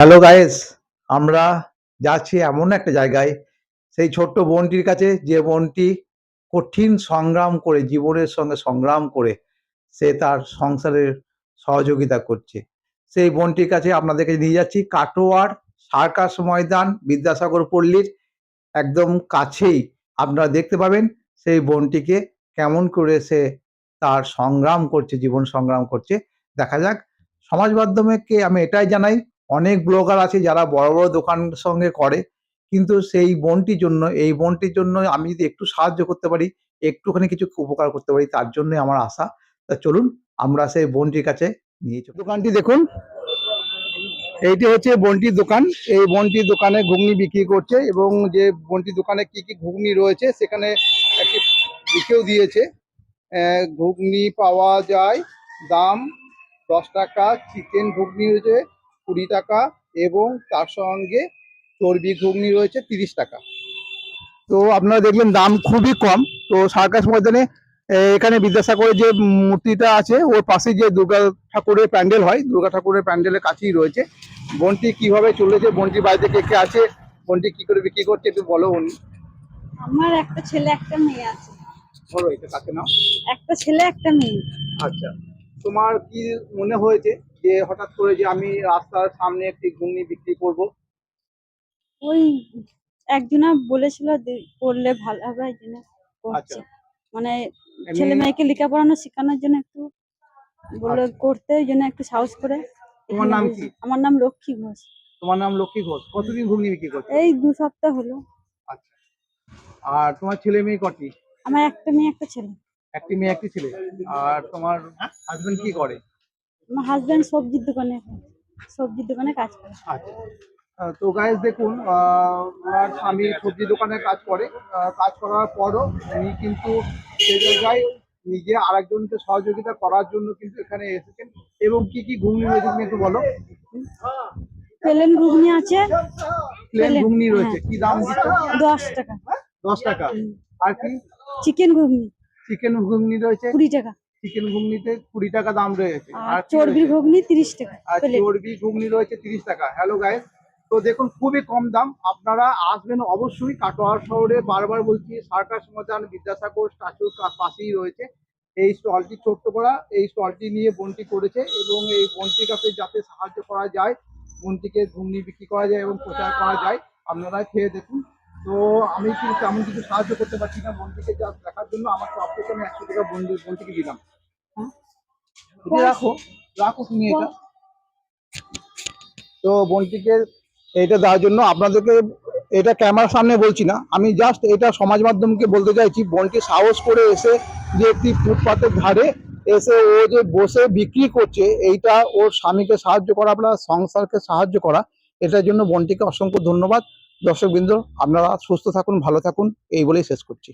Hello guys আমরা যাচ্ছি এমন একটা জায়গায়। সেই ছোট্ট বোনটির কাছে, যে বোনটি কঠিন সংগ্রাম করে, জীবনের সঙ্গে সংগ্রাম করে, সে তার সংসারের সহযোগিতা করছে। সেই বোনটির কাছে আপনাদেরকে নিয়ে যাচ্ছি কাটোয়ার সার্কাস ময়দান, বিদ্যাসাগর পল্লীর একদম কাছেই। আপনারা দেখতে পাবেন সেই বোনটিকে কেমন করে সে তার সংগ্রাম করছে, জীবন সংগ্রাম করছে। দেখা যাক, সমাজ মাধ্যমকে আমি এটাই জানাই অনেক ব্লগার আছে যারা বড় বড় দোকান সঙ্গে করে, কিন্তু সেই বোনটির জন্য, এই বোনটির জন্য আমি যদি একটু সাহায্য করতে পারি, একটুখানি কিছু উপকার করতে পারি, তার জন্য আমার আশা। তা চলুন, আমরা সেই বোনটির কাছে নিয়ে চলি দোকানটি দেখুন। এইটি হচ্ছে বন্টির দোকান। এই বন্টির দোকানে ঘুগনি বিক্রি করছে এবং যে বন্টির দোকানে কি কি ঘুগনি রয়েছে, সেখানে একটি লিখেও দিয়েছে ঘুগনি পাওয়া যায়, দাম দশ টাকা, চিকেন ঘুগনি রয়েছে কুড়ি টাকা এবং তার সঙ্গে চর্বি ঘুগনি রয়েছে তিরিশ টাকা। তো আপনারা দেখলেন দাম খুবই কম। তো সার্কাস ময়দানে এখানে বিদ্যাসাগরের যে মূর্তিটা আছে ওর পাশে যে দুর্গা ঠাকুরের প্যান্ডেল হয় দুর্গা ঠাকুরের প্যান্ডেলের কাছেই রয়েছে। বন্টি কীভাবে চলেছে বন্টির বাড়িতে কে কে আছে বন্টি কি করে বিক্রি করছে একটু বলো উনি আমার একটা ছেলে একটা মেয়ে আছে। বলো এটা কাছে নাও একটা ছেলে একটা মেয়ে। আচ্ছা। তোমার কি মনে হয়েছে যে হঠাৎ করে যে আমি রাস্তার সামনে একটি ঘুগনি বিক্রি করব। ওই একজনা বলেছিল করলে ভালো হবে এই জন্য আচ্ছা। মানে ছেলে মেয়েকে লেখাপড়ানো শেখানোর জন্য একটু বলে আচ্ছা। করতে ওই জন্য একটু সাহস করে। তোমার নাম কি? আমার নাম লক্ষ্মী ঘোষ। তোমার নাম লক্ষ্মী ঘোষ। কতদিন ঘুগনি বিক্রি করছ? এই দু সপ্তাহ হলো। আচ্ছা। আর তোমার ছেলে মেয়ে কটি? আমার একটা মেয়ে একটা ছেলে। একটি মেয়ে একটি ছেলে। আর তোমার হাজবেন্ড কি করে? আমার হাজবেন্ড সবজির দোকানে সবজির দোকানে কাজ করে। আচ্ছা। তো গাইজ দেখুন ওনার স্বামী সবজি দোকানে কাজ করে। আহ, কাজ করার পরও উনি কিন্তু সে জায়গায় নিজে আরেকজনকে সহযোগিতা করার জন্য কিন্তু এখানে এসেছেন। এবং কি কি ঘুগনি রয়েছে তুমি একটু বলো? প্লেন ঘুগনি আছে। প্লেন ঘুগনি রয়েছে। হ্যাঁ। কি দাম দশ টাকা। দশ টাকা। আর কি? চিকেন ঘুগনি। চিকেন ঘুগনি রয়েছে। কুড়ি টাকা। চিকেন ঘুগনিতে কুড়ি টাকা দাম রয়েছে। আর চর্বি ঘুগনি তিরিশ টাকা আর চর্বি ঘুগনি রয়েছে তিরিশ টাকা। হ্যালো গাইস তো দেখুন খুবই কম দাম। আপনারা আসবেন অবশ্যই কাটোয়া শহরে। বারবার বলছি সার্কাস ময়দান বিদ্যাসাগর স্ট্যাচুর পাশেই রয়েছে। এই স্টলটি ছোট্ট করা এই স্টলটি নিয়ে বন্টি করেছে এবং এই বন্টির কাছে যাতে সাহায্য করা যায় বন্টিকে ঘুগনি বিক্রি করা যায় এবং প্রচার করা যায় আপনারা খেয়ে দেখুন। তো আমি কিন্তু তেমন কিছু সাহায্য করতে পারছি না বন্টিকে যা দেখার জন্য আমার সব থেকে আমি একশো টাকা বন্টি বন্টিকে দিলাম। রাখো রাখো তুমি এটা। তো বোনটিকে এটা দেওয়ার জন্য আপনাদেরকে এটা ক্যামেরার সামনে বলছি না আমি জাস্ট এটা সমাজ মাধ্যমকে বলতে চাইছি বোনটি সাহস করে এসে যে একটি ফুটপাতের ধারে এসে ও যে বসে বিক্রি করছে এইটা ওর স্বামীকে সাহায্য করা আপনার সংসারকে সাহায্য করা এটার জন্য বন্টিকে অসংখ্য ধন্যবাদ। দর্শকবৃন্দ আপনারা সুস্থ থাকুন ভালো থাকুন এই বলেই শেষ করছি।